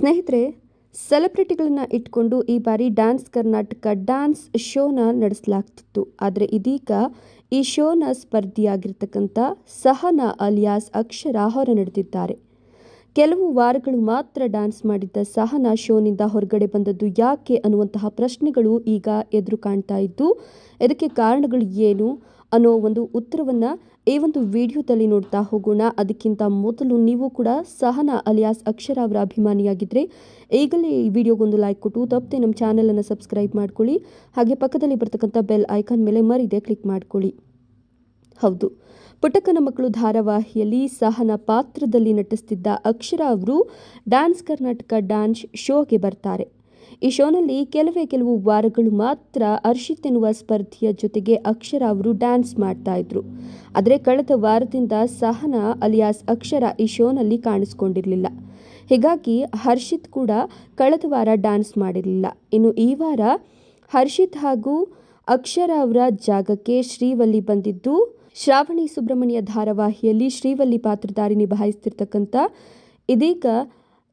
ಸ್ನೇಹಿತರೆ, ಸೆಲೆಬ್ರಿಟಿಗಳನ್ನ ಇಟ್ಕೊಂಡು ಈ ಬಾರಿ ಡ್ಯಾನ್ಸ್ ಕರ್ನಾಟಕ ಡ್ಯಾನ್ಸ್ ಶೋನ ನಡೆಸಲಾಗ್ತಿತ್ತು. ಆದರೆ ಇದೀಗ ಈ ಶೋನ ಸ್ಪರ್ಧಿಯಾಗಿರ್ತಕ್ಕಂಥ ಸಹನಾ ಅಲಿಯಾಸ್ ಅಕ್ಷರ ಹೊರ ನಡೆದಿದ್ದಾರೆ. ಕೆಲವು ವಾರಗಳು ಮಾತ್ರ ಡ್ಯಾನ್ಸ್ ಮಾಡಿದ್ದ ಸಹನಾ ಶೋನಿಂದ ಹೊರಗಡೆ ಬಂದದ್ದು ಯಾಕೆ ಅನ್ನುವಂತಹ ಪ್ರಶ್ನೆಗಳು ಈಗ ಎದುರು ಕಾಣ್ತಾ ಇದ್ದು, ಇದಕ್ಕೆ ಕಾರಣಗಳು ಏನು? ಅನ್ನೋ ಒಂದು ಉತ್ತರವನ್ನು ಈ ಒಂದು ವಿಡಿಯೋದಲ್ಲಿ ನೋಡ್ತಾ ಹೋಗೋಣ. ಅದಕ್ಕಿಂತ ಮೊದಲು ನೀವು ಕೂಡ ಸಹನಾ ಅಲಿಯಾಸ್ ಅಕ್ಷರ ಅವರ ಅಭಿಮಾನಿಯಾಗಿದ್ದರೆ ಈಗಲೇ ಈ ವಿಡಿಯೋಗೊಂದು ಲೈಕ್ ಕೊಟ್ಟು, ತಪ್ಪದೆ ನಮ್ಮ ಚಾನಲನ್ನು ಸಬ್ಸ್ಕ್ರೈಬ್ ಮಾಡ್ಕೊಳ್ಳಿ. ಹಾಗೆ ಪಕ್ಕದಲ್ಲಿ ಬರ್ತಕ್ಕಂಥ ಬೆಲ್ ಐಕಾನ್ ಮೇಲೆ ಮರಿದೆ ಕ್ಲಿಕ್ ಮಾಡ್ಕೊಳ್ಳಿ. ಹೌದು. ಪುಟಕನ ಮಕ್ಕಳು ಧಾರಾವಾಹಿಯಲ್ಲಿ ಸಹನ ಪಾತ್ರದಲ್ಲಿ ನಟಿಸ್ತಿದ್ದ ಅಕ್ಷರ ಅವರು ಡ್ಯಾನ್ಸ್ ಕರ್ನಾಟಕ ಡ್ಯಾನ್ಸ್ ಶೋಗೆ ಬರ್ತಾರೆ. ಈ ಶೋನಲ್ಲಿ ಕೆಲವೇ ಕೆಲವು ವಾರಗಳು ಮಾತ್ರ ಅರ್ಷಿತ್ ಎನ್ನುವ ಸ್ಪರ್ಧೆಯ ಜೊತೆಗೆ ಅಕ್ಷರ ಅವರು ಡ್ಯಾನ್ಸ್ ಮಾಡ್ತಾ ಇದ್ರು. ಆದರೆ ಕಳೆದ ವಾರದಿಂದ ಸಹನ ಅಲಿಯಾಸ್ ಅಕ್ಷರ ಈ ಶೋನಲ್ಲಿ ಕಾಣಿಸ್ಕೊಂಡಿರಲಿಲ್ಲ. ಹೀಗಾಗಿ ಹರ್ಷಿತ್ ಕೂಡ ಕಳೆದ ವಾರ ಡ್ಯಾನ್ಸ್ ಮಾಡಿರಲಿಲ್ಲ. ಇನ್ನು ಈ ವಾರ ಹರ್ಷಿತ್ ಹಾಗೂ ಅಕ್ಷರ ಅವರ ಜಾಗಕ್ಕೆ ಶ್ರೀವಲ್ಲಿ ಬಂದಿದ್ದು, ಶ್ರಾವಣಿ ಸುಬ್ರಹ್ಮಣ್ಯ ಧಾರಾವಾಹಿಯಲ್ಲಿ ಶ್ರೀವಲ್ಲಿ ಪಾತ್ರಧಾರಿ ನಿಭಾಯಿಸ್ತಿರ್ತಕ್ಕಂಥ ಇದೀಗ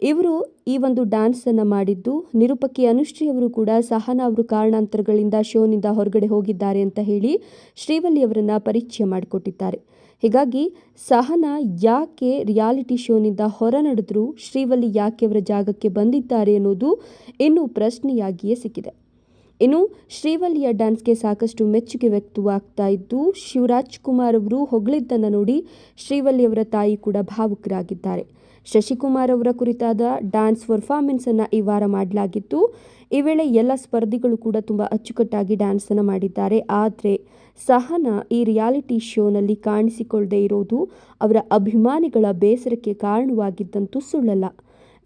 ಇವರು ಈ ಒಂದು ಡ್ಯಾನ್ಸನ್ನು ಮಾಡಿದ್ದು, ನಿರೂಪಕಿ ಅನುಶ್ರೀ ಅವರು ಕೂಡ ಸಹನಾ ಅವರು ಕಾರಣಾಂತರಗಳಿಂದ ಶೋನಿಂದ ಹೊರಗಡೆ ಹೋಗಿದ್ದಾರೆ ಅಂತ ಹೇಳಿ ಶ್ರೀವಲ್ಲಿ ಅವರನ್ನು ಪರಿಚಯ ಮಾಡಿಕೊಟ್ಟಿದ್ದಾರೆ. ಹೀಗಾಗಿ ಸಹನಾ ಯಾಕೆ ರಿಯಾಲಿಟಿ ಶೋನಿಂದ ಹೊರ ನಡೆದ್ರು, ಶ್ರೀವಲ್ಲಿ ಯಾಕೆ ಅವರ ಜಾಗಕ್ಕೆ ಬಂದಿದ್ದಾರೆ ಅನ್ನೋದು ಇನ್ನೂ ಪ್ರಶ್ನೆಯಾಗಿಯೇ ಸಿಕ್ಕಿದೆ. ಇನ್ನು ಶ್ರೀವಲ್ಲಿಯ ಡ್ಯಾನ್ಸ್ಗೆ ಸಾಕಷ್ಟು ಮೆಚ್ಚುಗೆ ವ್ಯಕ್ತವಾಗ್ತಾ ಇದ್ದು, ಶಿವರಾಜ್ ಕುಮಾರ್ ಅವರು ಹೊಗಳಿದ್ದನ್ನು ನೋಡಿ ಶ್ರೀವಲ್ಲಿ ಅವರ ತಾಯಿ ಕೂಡ ಭಾವುಕರಾಗಿದ್ದಾರೆ. ಶಶಿಕುಮಾರ್ ಅವರ ಕುರಿತಾದ ಡ್ಯಾನ್ಸ್ ಪರ್ಫಾರ್ಮೆನ್ಸನ್ನು ಈ ವಾರ ಮಾಡಲಾಗಿತ್ತು. ಈ ವೇಳೆ ಎಲ್ಲ ಸ್ಪರ್ಧಿಗಳು ಕೂಡ ತುಂಬ ಅಚ್ಚುಕಟ್ಟಾಗಿ ಡ್ಯಾನ್ಸನ್ನು ಮಾಡಿದ್ದಾರೆ. ಆದರೆ ಸಹನಾ ಈ ರಿಯಾಲಿಟಿ ಶೋನಲ್ಲಿ ಕಾಣಿಸಿಕೊಳ್ಳದೆ ಇರೋದು ಅವರ ಅಭಿಮಾನಿಗಳ ಬೇಸರಕ್ಕೆ ಕಾರಣವಾಗಿದ್ದಂತೂ ಸುಳ್ಳಲ್ಲ.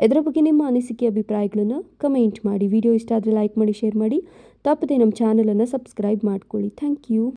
ಇದರ ಬಗ್ಗೆ ನಿಮ್ಮ ಅನಿಸಿಕೆ, ಅಭಿಪ್ರಾಯಗಳನ್ನು ಕಮೆಂಟ್ ಮಾಡಿ. ವಿಡಿಯೋ ಇಷ್ಟ ಆದರೆ ಲೈಕ್ ಮಾಡಿ ಶೇರ್ ಮಾಡಿ. ತಪ್ಪದೆ ನಮ್ಮ ಚಾನಲನ್ನು ಸಬ್ಸ್ಕ್ರೈಬ್ ಮಾಡ್ಕೊಳ್ಳಿ. Thank you